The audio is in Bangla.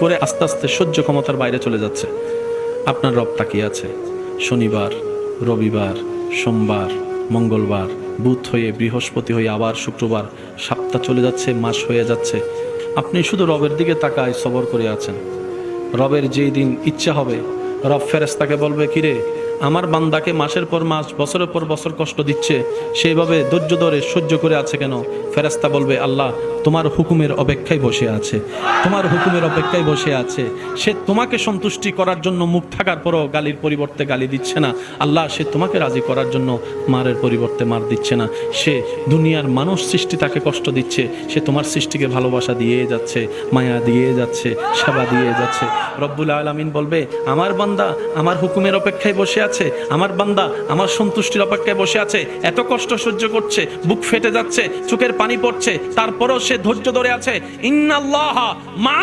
করে আস্তে আস্তে সহ্য ক্ষমতার বাইরে চলে যাচ্ছে। আপনার রব তাকিয়ে আছে। শনিবার, রবিবার, সোমবার, মঙ্গলবার, বুধ হয়ে, বৃহস্পতি হয়ে, আবার শুক্রবার, সপ্তাহ চলে যাচ্ছে, মাস হয়ে যাচ্ছে। আপনি শুধু রবের দিকে তাকায় সবর করে আছেন। রবের যেই দিন ইচ্ছা হবে, রব ফেরেস্তাকে বলবে, কিরে আমার বান্দাকে মাসের পর মাস, বছরের পর বছর কষ্ট দিচ্ছে, সেইভাবে ধৈর্য ধরে সহ্য করে আছে কেন? ফেরেস্তা বলবে, আল্লাহ, তোমার হুকুমের অপেক্ষায় বসে আছে। তোমার হুকুমের অপেক্ষায় বসে আছে। সে তোমাকে সন্তুষ্টি করার জন্য মুখ থাকার পরও গালির পরিবর্তে গালি দিচ্ছে না। আল্লাহ, সে তোমাকে রাজি করার জন্য মারের পরিবর্তে মার দিচ্ছে না। সে দুনিয়ার মানুষ সৃষ্টি তাকে কষ্ট দিচ্ছে। সে তোমার সৃষ্টিকে ভালোবাসা দিয়ে যাচ্ছে, মায়া দিয়ে যাচ্ছে, সেবা দিয়ে যাচ্ছে। রব্বুল আলমিন বলবে, আমার বান্দা, আমার হুকুমের অপেক্ষায় বসে আছে। আমার বান্দা আমার সন্তুষ্টির অপেক্ষায় বসে আছে। এত কষ্ট সহ্য করছে, বুক ফেটে যাচ্ছে, চোখের পানি পড়ছে, তারপরও সে ধৈর্য ধরে আছে। ইন্নাল্লাহ মা